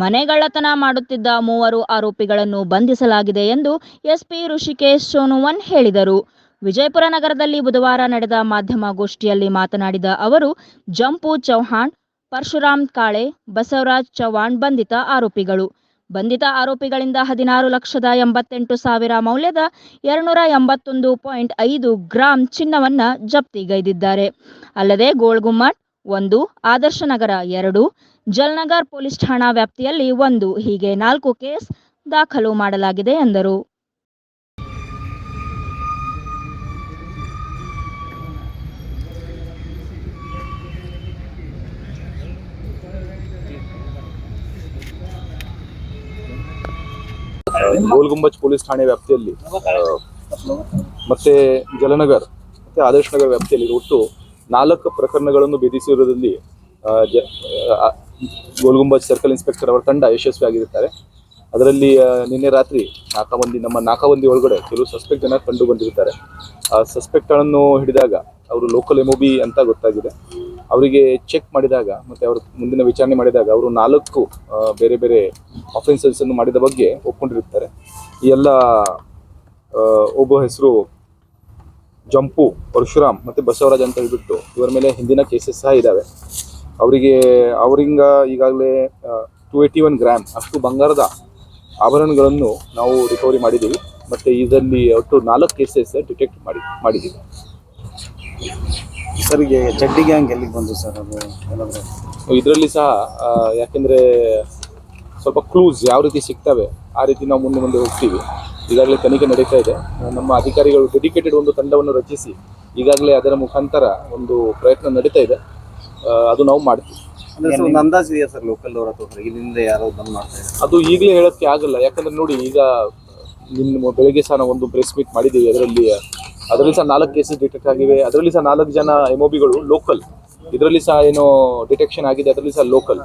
ಮನೆಗಳ್ಳತನ ಮಾಡುತ್ತಿದ್ದ ಮೂವರು ಆರೋಪಿಗಳನ್ನು ಬಂಧಿಸಲಾಗಿದೆ ಎಂದು ಎಸ್ಪಿ ಋಷಿಕೇಶ್ ಸೋನುವನ್ ಹೇಳಿದರು. ವಿಜಯಪುರ ನಗರದಲ್ಲಿ ಬುಧವಾರ ನಡೆದ ಮಾಧ್ಯಮಗೋಷ್ಠಿಯಲ್ಲಿ ಮಾತನಾಡಿದ ಅವರು, ಜಂಪು ಚೌಹಾಣ್, ಪರಶುರಾಮ್ ಕಾಳೆ, ಬಸವರಾಜ್ ಚೌಹಾಣ್ ಬಂಧಿತ ಆರೋಪಿಗಳು. ಬಂಧಿತ ಆರೋಪಿಗಳಿಂದ ಹದಿನಾರು ಲಕ್ಷದ ಎಂಬತ್ತೆಂಟು ಸಾವಿರ ಮೌಲ್ಯದ ಎರಡುನೂರ ಎಂಬತ್ತೊಂದು ಪಾಯಿಂಟ್ ಐದು ಗ್ರಾಂ ಚಿನ್ನವನ್ನು ಜಪ್ತಿಗೈದಿದ್ದಾರೆ. ಅಲ್ಲದೆ ಗೋಳ್ಗುಮ್ಮಟ್ ಒಂದು, ಆದರ್ಶ ನಗರ ಎರಡು, ಜಲ್ನಗರ್ ಪೊಲೀಸ್ ಠಾಣಾ ವ್ಯಾಪ್ತಿಯಲ್ಲಿ ಒಂದು, ಹೀಗೆ ನಾಲ್ಕು ಕೇಸ್ ದಾಖಲು ಮಾಡಲಾಗಿದೆ ಎಂದರು. ಗೋಲ್ಗುಂಬಜ್ ಪೊಲೀಸ್ ಠಾಣೆ ವ್ಯಾಪ್ತಿಯಲ್ಲಿ ಮತ್ತೆ ಜಲನಗರ್, ಮತ್ತೆ ಆದರ್ಶ್ ನಗರ್ ವ್ಯಾಪ್ತಿಯಲ್ಲಿ ಒಟ್ಟು ನಾಲ್ಕು ಪ್ರಕರಣಗಳನ್ನು ಭೇದಿಸಿರುವುದರಲ್ಲಿ ಗೋಲ್ಗುಂಬಜ್ ಸರ್ಕಲ್ ಇನ್ಸ್ಪೆಕ್ಟರ್ ಅವರ ತಂಡ ಯಶಸ್ವಿಯಾಗಿರುತ್ತಾರೆ ಅದರಲ್ಲಿ ನಿನ್ನೆ ರಾತ್ರಿ ನಾಲ್ಕು ಮಂದಿ ನಮ್ಮ ನಾಲ್ಕು ಮಂದಿ ಒಳಗಡೆ ಕೆಲವು ಸಸ್ಪೆಕ್ಟ್ ಜನ ಕಂಡು ಬಂದಿರುತ್ತಾರೆ. ಆ ಸಸ್ಪೆಕ್ಟ್ಗಳನ್ನು ಹಿಡಿದಾಗ ಅವರು ಲೋಕಲ್ ಎಮೋಬಿ ಅಂತ ಗೊತ್ತಾಗಿದೆ. ಅವರಿಗೆ ಚೆಕ್ ಮಾಡಿದಾಗ ಮತ್ತು ಅವರು ಮುಂದಿನ ವಿಚಾರಣೆ ಮಾಡಿದಾಗ ಅವರು ನಾಲ್ಕು ಬೇರೆ ಬೇರೆ ಅಫೆನ್ಸಸ್ ಅನ್ನು ಮಾಡಿದ ಬಗ್ಗೆ ಒಪ್ಕೊಂಡಿರುತ್ತಾರೆ. ಈ ಎಲ್ಲ ಒಬ್ಬ ಹೆಸರು ಜಂಪು ಪರಶುರಾಮ್ ಮತ್ತು ಬಸವರಾಜ್ ಅಂತ ಹೇಳಿಬಿಟ್ಟು ಇವರ ಮೇಲೆ ಹಿಂದಿನ ಕೇಸಸ್ ಸಹ ಇದ್ದಾವೆ ಅವರಿಗೆ ಅವರಿಂದ ಈಗಾಗಲೇ ಟು ಏಯ್ಟಿ ಒನ್ ಗ್ರಾಮ್ ಅಷ್ಟು ಬಂಗಾರದ ಆಭರಣಗಳನ್ನು ನಾವು ರಿಕವರಿ ಮಾಡಿದ್ದೀವಿ. ಮತ್ತು ಇದರಲ್ಲಿ ಒಟ್ಟು ನಾಲ್ಕು ಕೇಸಸ್ ಡಿಟೆಕ್ಟ್ ಮಾಡಿ ಮಾಡಿದ್ದೀವಿ. ಸರಿಗೆ ಚಡ್ಡಿ ಗ್ಯಾಂಗ್ ಎಲ್ಲಿಗೆ ಬಂದು ಸರ್ ಅದು? ಏನಾದ್ರು? ಇದರಲ್ಲಿ ಸಹ ಯಾಕೆಂದರೆ ಯಾಕೆಂದ್ರೆ ಸ್ವಲ್ಪ ಕ್ಲೂಸ್ ಯಾವ ರೀತಿ ಸಿಗ್ತವೆ ಆ ರೀತಿ ನಾವು ಮುಂದೆ ಮುಂದೆ ಹೋಗ್ತೀವಿ. ಈಗಾಗಲೇ ತನಿಖೆ ನಡೀತಾ ಇದೆ. ನಮ್ಮ ಅಧಿಕಾರಿಗಳು ಡೆಡಿಕೇಟೆಡ್ ಒಂದು ತಂಡವನ್ನು ರಚಿಸಿ ಈಗಾಗಲೇ ಅದರ ಮುಖಾಂತರ ಒಂದು ಪ್ರಯತ್ನ ನಡೀತಾ ಇದೆ. ಅದು ನಾವು ಮಾಡ್ತೀವಿ. ಒಂದು ಅಂದಾಜು ಇದೆಯಾ ಸರ್ ಲೋಕಲ್ ಅವರ ಹತ್ರ ಇಲ್ಲಿಂದ ಯಾರೋ ಬಂದ್ ಮಾಡ್ತಾ ಇದ್ದಾರೆ. ಅದು ಈಗಲೇ ಹೇಳೋಕ್ಕೆ ಆಗಲ್ಲ. ಯಾಕಂದ್ರೆ ನೋಡಿ ಈಗ ನಿಮ್ಮ ಬೆಳಗ್ಗೆ ಸಹ ನಾವು ಒಂದು ಪ್ರೆಸ್ ಮೀಟ್ ಮಾಡಿದ್ದೀವಿ. ಅದರಲ್ಲಿ ಅದರಲ್ಲಿ ಸಹ ನಾಲ್ಕು ಕೇಸಸ್ ಡಿಟೆಕ್ಟ್ ಆಗಿವೆ. ಅದರಲ್ಲಿ ಸಹ ನಾಲ್ಕು ಜನ ಎಮೋಬಿಗಳು ಲೋಕಲ್ ಇದರಲ್ಲಿ ಸಹ ಏನೋ ಡಿಟೆಕ್ಷನ್ ಆಗಿದೆ. ಅದರಲ್ಲಿ ಸಹ ಲೋಕಲ್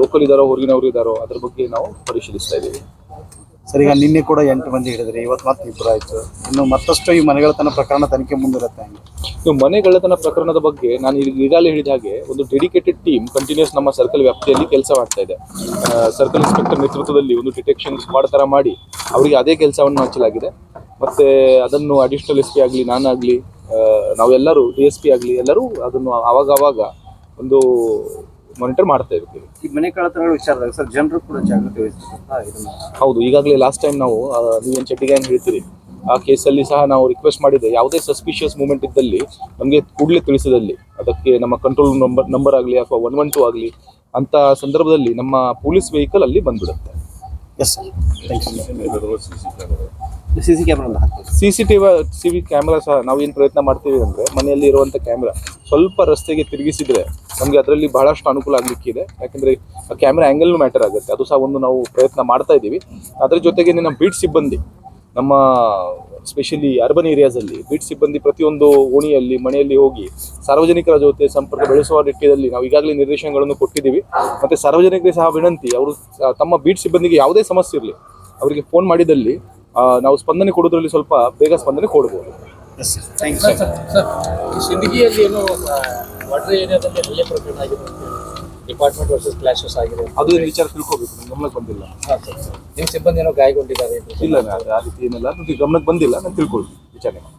ಲೋಕಲ್ ಇದ್ದಾರೋ ಹೊರಗಿನವರು ಇದ್ದಾರೋ ಅದ್ರ ಬಗ್ಗೆ ನಾವು ಪರಿಶೀಲಿಸ್ತಾ ಇದ್ದೀವಿ. ಸರ್, ಈಗ ನಿನ್ನೆ ಕೂಡ ಎಂಟು ಮಂದಿ ಹಿಡಿದ್ರಿ, ಇವತ್ತು ಮತ್ತೆ ಇಬ್ಬರು ಆಯ್ತು. ಇನ್ನು ಮತ್ತಷ್ಟು ಈ ಮನೆಗಳತನ ಪ್ರಕರಣ ತನಿಖೆ ಮುಂದಿರುತ್ತೆ ಹಂಗೆ. ಮನೆಗಳತನ ಪ್ರಕರಣದ ಬಗ್ಗೆ ನಾನು ಈಗ ಈಗಾಗಲೇ ಹೇಳಿದ ಹಾಗೆ ಒಂದು ಡೆಡಿಕೇಟೆಡ್ ಟೀಮ್ ಕಂಟಿನ್ಯೂಸ್ ನಮ್ಮ ಸರ್ಕಲ್ ವ್ಯಾಪ್ತಿಯಲ್ಲಿ ಕೆಲಸ ಮಾಡ್ತಾ ಇದೆ. ಸರ್ಕಲ್ ಇನ್ಸ್ಪೆಕ್ಟರ್ ನೇತೃತ್ವದಲ್ಲಿ ಒಂದು ಡಿಟೆಕ್ಷನ್ ಸ್ಕ್ವಾಡ್ ಥರ ಮಾಡಿ ಅವರಿಗೆ ಅದೇ ಕೆಲಸವನ್ನು ಹಂಚಲಾಗಿದೆ. ಮತ್ತೆ ಅದನ್ನು ಅಡಿಷನಲ್ ಎಸ್ ಪಿ ಆಗಲಿ ನಾನಾಗಲಿ ನಾವೆಲ್ಲರೂ ಡಿ ಎಸ್ ಪಿ ಆಗಲಿ ಎಲ್ಲರೂ ಅದನ್ನು ಆವಾಗ ಆವಾಗ ಒಂದು ಮಾನಿಟರ್ ಮಾಡ್ತಾ ಇರ್ತೀವಿ. ಈ ಮನೆ ಕಳ್ಳತನಗಳ ವಿಚಾರದಾಗ ಸರ್ ಜನರು ಕೂಡ ಜಾಗೃತಿ ವಹಿಸ್ತಾರೆ ಹೌದು ಈಗಾಗಲೇ ಲಾಸ್ಟ್ ಟೈಮ್ ನಾವು ನೀವು ನೀವೇನು ಚಟ್ಟಿಗೆ ಏನು ಹೇಳ್ತೀರಿ? ಆ ಕೇಸಲ್ಲಿ ಸಹ ನಾವು ರಿಕ್ವೆಸ್ಟ್ ಮಾಡಿದೆ ಯಾವುದೇ ಸಸ್ಪಿಷಿಯಸ್ ಮೂಮೆಂಟ್ ಇದ್ದಲ್ಲಿ ನಮಗೆ ಕೂಡಲೇ ತಿಳಿಸಿದಲ್ಲಿ. ಅದಕ್ಕೆ ನಮ್ಮ ಕಂಟ್ರೋಲ್ ನಂಬರ್ ನಂಬರ್ ಆಗಲಿ ಅಥವಾ ಒನ್ ಒನ್ ಟು ಆಗಲಿ ಅಂತ ಸಂದರ್ಭದಲ್ಲಿ ನಮ್ಮ ಪೊಲೀಸ್ ವೆಹಿಕಲ್ ಅಲ್ಲಿ ಬಂದ್ಬಿಡುತ್ತೆ. ಎಸ್ ಸಿ ಸಿ ಕ್ಯಾಮ್ರಾ ಹಾಕ್ಬೇಕು C C T C V camera ಸಹ ನಾವು ಏನು ಪ್ರಯತ್ನ ಮಾಡ್ತೀವಿ ಅಂದರೆ ಮನೆಯಲ್ಲಿ ಇರುವಂಥ ಕ್ಯಾಮ್ರಾ ಸ್ವಲ್ಪ ರಸ್ತೆಗೆ ತಿರುಗಿಸಿದ್ರೆ ನಮಗೆ ಅದರಲ್ಲಿ ಬಹಳಷ್ಟು ಅನುಕೂಲ ಆಗಲಿಕ್ಕಿದೆ ಯಾಕಂದರೆ ಆ ಕ್ಯಾಮ್ರಾ ಆ್ಯಂಗಲ್ನು ಮ್ಯಾಟರ್ ಆಗುತ್ತೆ. ಅದು ಸಹ ಒಂದು ನಾವು ಪ್ರಯತ್ನ ಮಾಡ್ತಾ ಇದ್ದೀವಿ. ಅದರ ಜೊತೆಗೆ ನಮ್ಮ ಬೀಟ್ ಸಿಬ್ಬಂದಿ, ನಮ್ಮ ಸ್ಪೆಷಲಿ ಅರ್ಬನ್ ಏರಿಯಾಸಲ್ಲಿ ಬೀಟ್ ಸಿಬ್ಬಂದಿ ಪ್ರತಿಯೊಂದು ಓಣಿಯಲ್ಲಿ, ಮನೆಯಲ್ಲಿ ಹೋಗಿ ಸಾರ್ವಜನಿಕರ ಜೊತೆ ಸಂಪರ್ಕ ಬೆಳೆಸುವ ನಿಟ್ಟಿನಲ್ಲಿ ನಾವು ಈಗಾಗಲೇ ನಿರ್ದೇಶನಗಳನ್ನು ಕೊಟ್ಟಿದ್ದೀವಿ. ಮತ್ತು ಸಾರ್ವಜನಿಕರಿಗೆ ಸಹ ವಿನಂತಿ, ಅವರು ತಮ್ಮ ಬೀಟ್ ಸಿಬ್ಬಂದಿಗೆ ಯಾವುದೇ ಸಮಸ್ಯೆ ಇರಲಿ, ಅವರಿಗೆ ಫೋನ್ ಮಾಡಿದಲ್ಲಿ ನಾವು ಸ್ಪಂದನೆ ಕೊಡೋದ್ರಲ್ಲಿ ಸ್ವಲ್ಪ ಬೇಗ ಸ್ಪಂದನೆ ಕೊಡ್ಬೋದು. ಎಸ್ ಥ್ಯಾಂಕ್ ಯು ಸಿಂದಗಿಯಲ್ಲಿ ಏನು ವಾಟರ್ ಏರಿಯಾದಲ್ಲಿ ಹಲ್ಲೆ ಪ್ರಕರಣ ಆಗಿದೆ ಡಿಪಾರ್ಟ್ಮೆಂಟ್ ವರ್ಸಸ್ ಕ್ಲಾಶಸ್ ಆಗಿದೆ ಅದು ವಿಚಾರ ತಿಳ್ಕೊಬೇಕು ನಮ್ಮ ಗಮನಕ್ಕೆ ಬಂದಿಲ್ಲ. ಹಾಂ ಸರ್ ನಿಮ್ಮ ಸಿಬ್ಬಂದಿ ಏನೋ ಗಾಯಗೊಂಡಿದ್ದಾರೆ ಇಲ್ಲ ಆ ರೀತಿ ಏನಿಲ್ಲ ಅದು ಗಮನಕ್ಕೆ ಬಂದಿಲ್ಲ ನಾನು ತಿಳ್ಕೊಳ್ತೀನಿ ವಿಚಾರಣೆ ಮಾಡಿ.